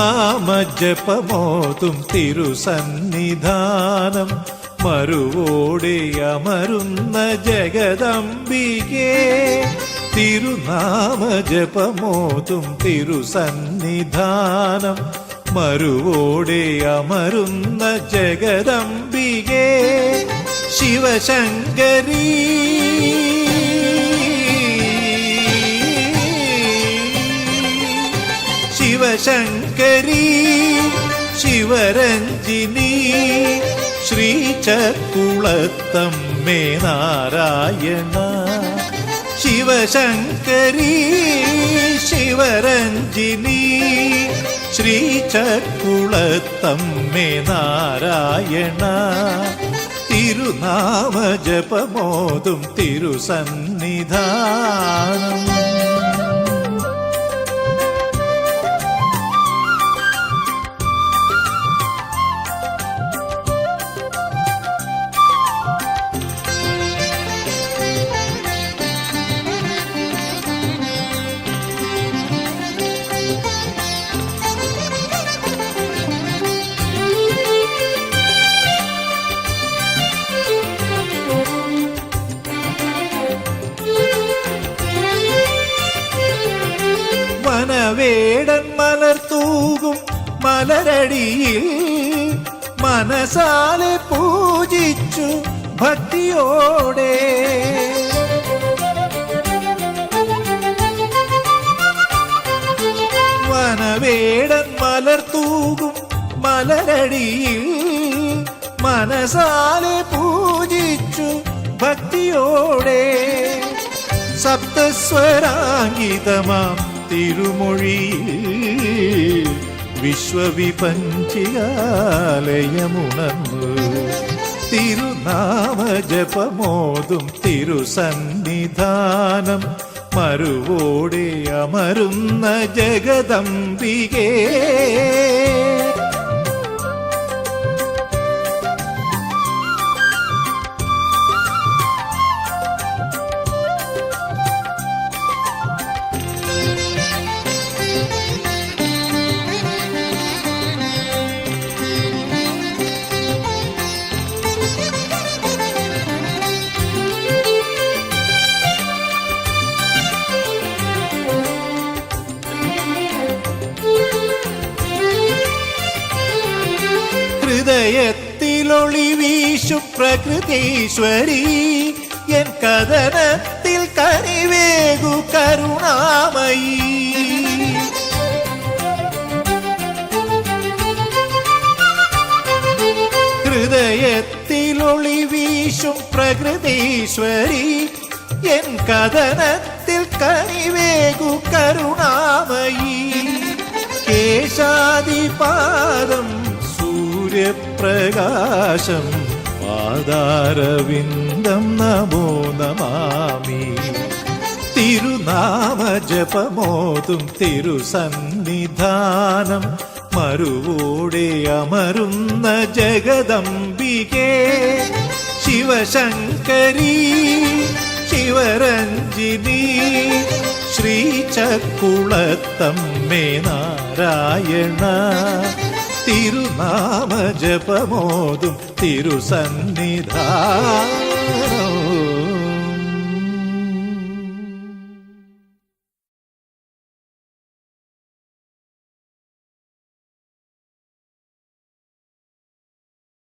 തിരുനാമ ജപമോതും തിരുസന്നിധാനം. മറുവോടെ അമരുന്ന ജഗദംബികേ. തിരുനാമജപമോതും തിരുസന്നിധാനം. മറുവോടെ അമരുന്ന ജഗദംബികേ. ശിവശങ്കരീ. ശിവശങ്കരീ ശിവരഞ്ജിനി ശ്രീചക്കുളത്തമ്മേ നാരായണ. ശിവശങ്കരി ശിവരഞ്ജിനി ശ്രീചക്കുളത്തമ്മേ നാരായണ. തിരുനാമ ജപമോതും തിരുസന്നിധാനം. മനവേടൻ മലർ തൂകും മലരടിയിൽ മനസാലെ പൂജിച്ചു ഭക്തിയോടെ. വനവേടൻ മലർ തൂകും മലരടിയിൽ മനസാലെ പൂജിച്ചു ഭക്തിയോടെ. സപ്തസ്വരാങ്കിതമാം തിരുമൊഴിയിൽ വിശ്വവിപഞ്ചികാലയമുണർന്നു തിരുനാമജപമോതും തിരുസന്നിധാനം മറുവോടെ അമരുന്ന ജഗദംബികേ. ഹൃദയത്തിലൊളി വീശു പ്രകൃതീശ്വരി. എൻ കഥനത്തിൽ കനിവേകു കരുണാമയി. ഹൃദയത്തിലൊളി വീശും പ്രകൃതീശ്വരി. എൻ കഥനത്തിൽ കനിവേകു കരുണാമയി. കേശാദിപാദം സൂര്യപ്രകാശം പാദാരവിന്ദം നമോ നമാമി. തിരുനാമ ജപമോതും തിരുസന്നിധാനം. മറുവോടെ അമരുന്ന ജഗദംബികേ. ശിവശങ്കരീ ശിവരഞ്ജിനി ശ്രീചക്കുളത്തമ്മേ നാരായണ. തിരുനാമ ജപമോതും തിരുസന്നിധാനം